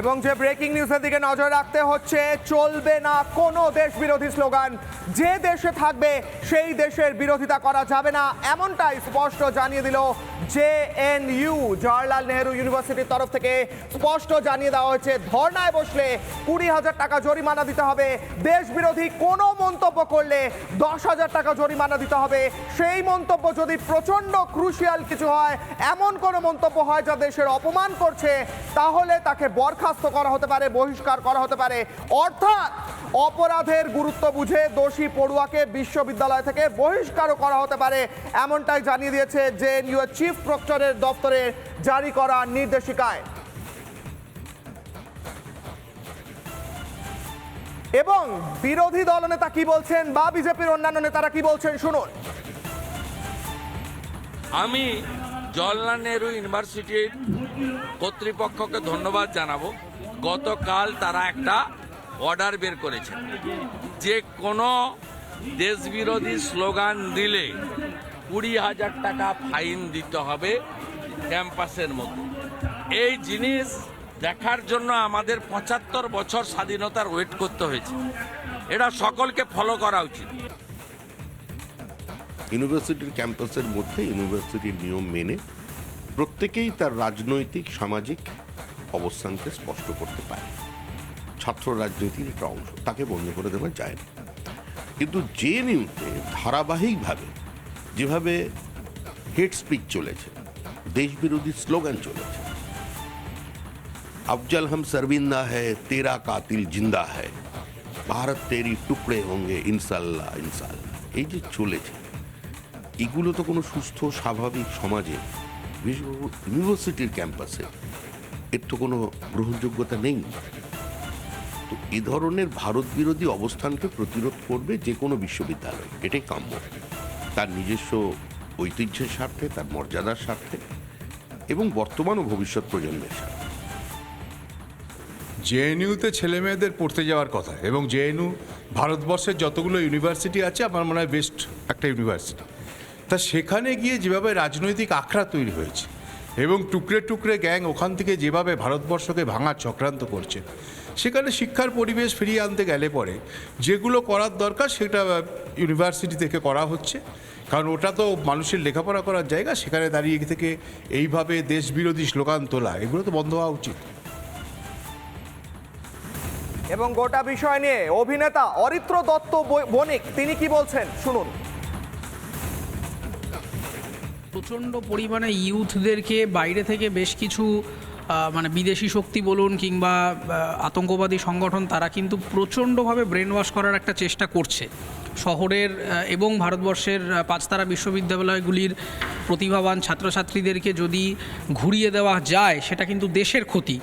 এবং যে ব্রেকিং নিউজের দিকে নজর রাখতে হচ্ছে, চলবে না কোনো দেশ বিরোধী স্লোগান। যে দেশে থাকবে, সেই দেশের বিরোধিতা করা যাবে না। এমনটাই স্পষ্ট জানিয়ে দিল J N U. Jawaharlal Nehru ইউনিভার্সিটির তরফ থেকে স্পষ্ট জানিয়ে দেওয়া হয়েছে, ধর্নায় বসলে কুড়ি হাজার টাকা জরিমানা দিতে হবে। দেশ বিরোধী কোনো মন্তব্য করলে দশ হাজার টাকা জরিমানা দিতে হবে। সেই মন্তব্য যদি প্রচণ্ড ক্রুশিয়াল কিছু হয়, এমন কোনো মন্তব্য হয় যা দেশের অপমান করছে, তাহলে তাকে বরখাস্ত করা হতে পারে, বহিষ্কার করা হতে পারে। অর্থাৎ অপরাধের গুরুত্ব বুঝে দোষী পড়ুয়াকে বিশ্ববিদ্যালয় থেকে বহিষ্কারও করা হতে পারে, এমনটাই জানিয়ে দিয়েছে জে এর চিফ প্রক্টরের দপ্তরে জারি করা নির্দেশিকায়। এবং বিরোধী দলনেতা কি বলছেন বা বিজেপির অন্যান্য নেতারা কি বলছেন, শুনুন। আমি জওয়াহরলাল নেহরু ইউনিভার্সিটির কর্তৃপক্ষকে ধন্যবাদ জানাব। গতকাল তারা একটা অর্ডার বের করেছেন। যে কোনো দেশবিরোধী স্লোগান দিলে কুড়ি হাজার টাকা ফাইন দিতে হবে ক্যাম্পাসের মধ্যে। এই জিনিস দেখার জন্য আমাদের পঁচাত্তর বছর স্বাধীনতার ওয়েট করতে হয়েছে। এটা সকলকে ফলো করা উচিত। ইউনিভার্সিটির ক্যাম্পাসের মধ্যে ইউনিভার্সিটির নিয়ম মেনে প্রত্যেকেই তার রাজনৈতিক সামাজিক অবস্থানকে স্পষ্ট করতে পারে ছাত্র রাজনীতির একটা অংশ তাকে বন্ধ করে দেওয়া যায় না কিন্তু যে নিউজে ধারাবাহিকভাবে যেভাবে হেড স্পিচ চলেছে দেশবিরোধী স্লোগান চলেছে अफजल हम शर्मिंदा है तेरा कातिल जिंदा है ভারত তেরি টুকরে হোঙ্গে ইনশাল্লাহ ইনশাল্লাহ এই যে চলেছে এগুলো তো কোনো সুস্থ, স্বাভাবিক সমাজে ইউনিভার্সিটির ক্যাম্পাসে, এর তো কোনো গ্রহণযোগ্যতা নেই। তো এ ধরনের ভারত বিরোধী অবস্থানকে প্রতিরোধ করবে যে কোনো বিশ্ববিদ্যালয়, এটাই কাম্য। তার নিজস্ব ঐতিহ্যের স্বার্থে, তার মর্যাদার স্বার্থে এবং বর্তমান ও ভবিষ্যৎ প্রজন্মের স্বার্থে। জেএনইউতে ছেলে মেয়েদের পড়তে যাওয়ার কথা এবং জেএনইউ ভারতবর্ষের যতগুলো ইউনিভার্সিটি আছে, আমার মনে হয় বেস্ট একটা ইউনিভার্সিটি। তা সেখানে গিয়ে যেভাবে রাজনৈতিক আখড়া তৈরি হয়েছে এবং টুকরে টুকরে গ্যাং ওখান থেকে যেভাবে ভারতবর্ষকে ভাঙার চক্রান্ত করছে, সেখানে শিক্ষার পরিবেশ ফিরিয়ে আনতে গেলে পরে যেগুলো করার দরকার সেটা ইউনিভার্সিটি থেকে করা হচ্ছে। কারণ ওটা তো মানুষের লেখাপড়া করার জায়গা, সেখানে দাঁড়িয়ে থেকে এইভাবে দেশবিরোধী স্লোগান তোলা, এগুলো তো বন্ধ হওয়া উচিত। এবং গোটা বিষয় নিয়ে অভিনেতা অরিত্র দত্ত বণিক, তিনি কি বলছেন? শুনুন। প্রচণ্ড পরিমাণে ইউথদেরকে বাইরে থেকে বেশ কিছু মানে বিদেশি শক্তি বলুন কিংবা আতঙ্কবাদী সংগঠন, তারা কিন্তু প্রচণ্ডভাবে ব্রেন ওয়াশ করার একটা চেষ্টা করছে। শহরের এবং ভারতবর্ষের পাঁচতারা বিশ্ববিদ্যালয়গুলির প্রতিভাবান ছাত্রছাত্রীদেরকে যদি ঘুরিয়ে দেওয়া যায়, সেটা কিন্তু দেশের ক্ষতি।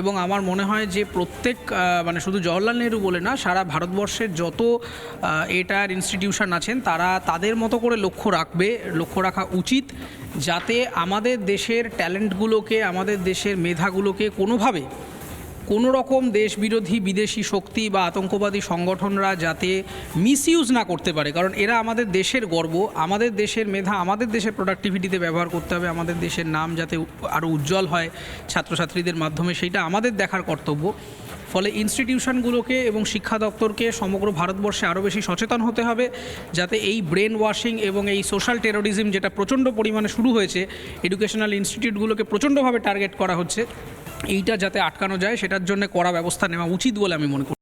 এবং আমার মনে হয় যে প্রত্যেক মানে শুধু জওয়াহরলাল নেহরু বলে না, সারা ভারতবর্ষের যত এটার ইনস্টিটিউশন আছেন, তারা তাদের মতো করে লক্ষ্য রাখবে, লক্ষ্য রাখা উচিত যাতে আমাদের দেশের ট্যালেন্টগুলোকে আমাদের দেশের মেধাগুলোকে কোনোভাবে কোনো রকম দেশ বিরোধী বিদেশি শক্তি বা আতঙ্কবাদী সংগঠনরা যাতে মিসইউজ না করতে পারে, কারণ এরা আমাদের দেশের গর্ব, আমাদের দেশের মেধা, আমাদের দেশের প্রোডাক্টিভিটিতে ব্যবহার করতে হবে, আমাদের দেশের নাম যাতে আরও উজ্জ্বল হয় ছাত্রছাত্রীদের মাধ্যমে, সেইটা আমাদের দেখার কর্তব্য। ফলে ইনস্টিটিউশনগুলোকে এবং শিক্ষা দপ্তরকে সমগ্র ভারতবর্ষে আরও বেশি সচেতন হতে হবে, যাতে এই ব্রেন ওয়াশিং এবং এই সোশ্যাল টেরোরিজম যেটা প্রচণ্ড পরিমাণে শুরু হয়েছে এডুকেশনাল ইনস্টিটিউটগুলোকে প্রচণ্ডভাবে টার্গেট করা হচ্ছে। এইটা যাতে আটকানো যায় সেটার জন্য করা ব্যবস্থা নেওয়া উচিত বলে আমি মনে করি।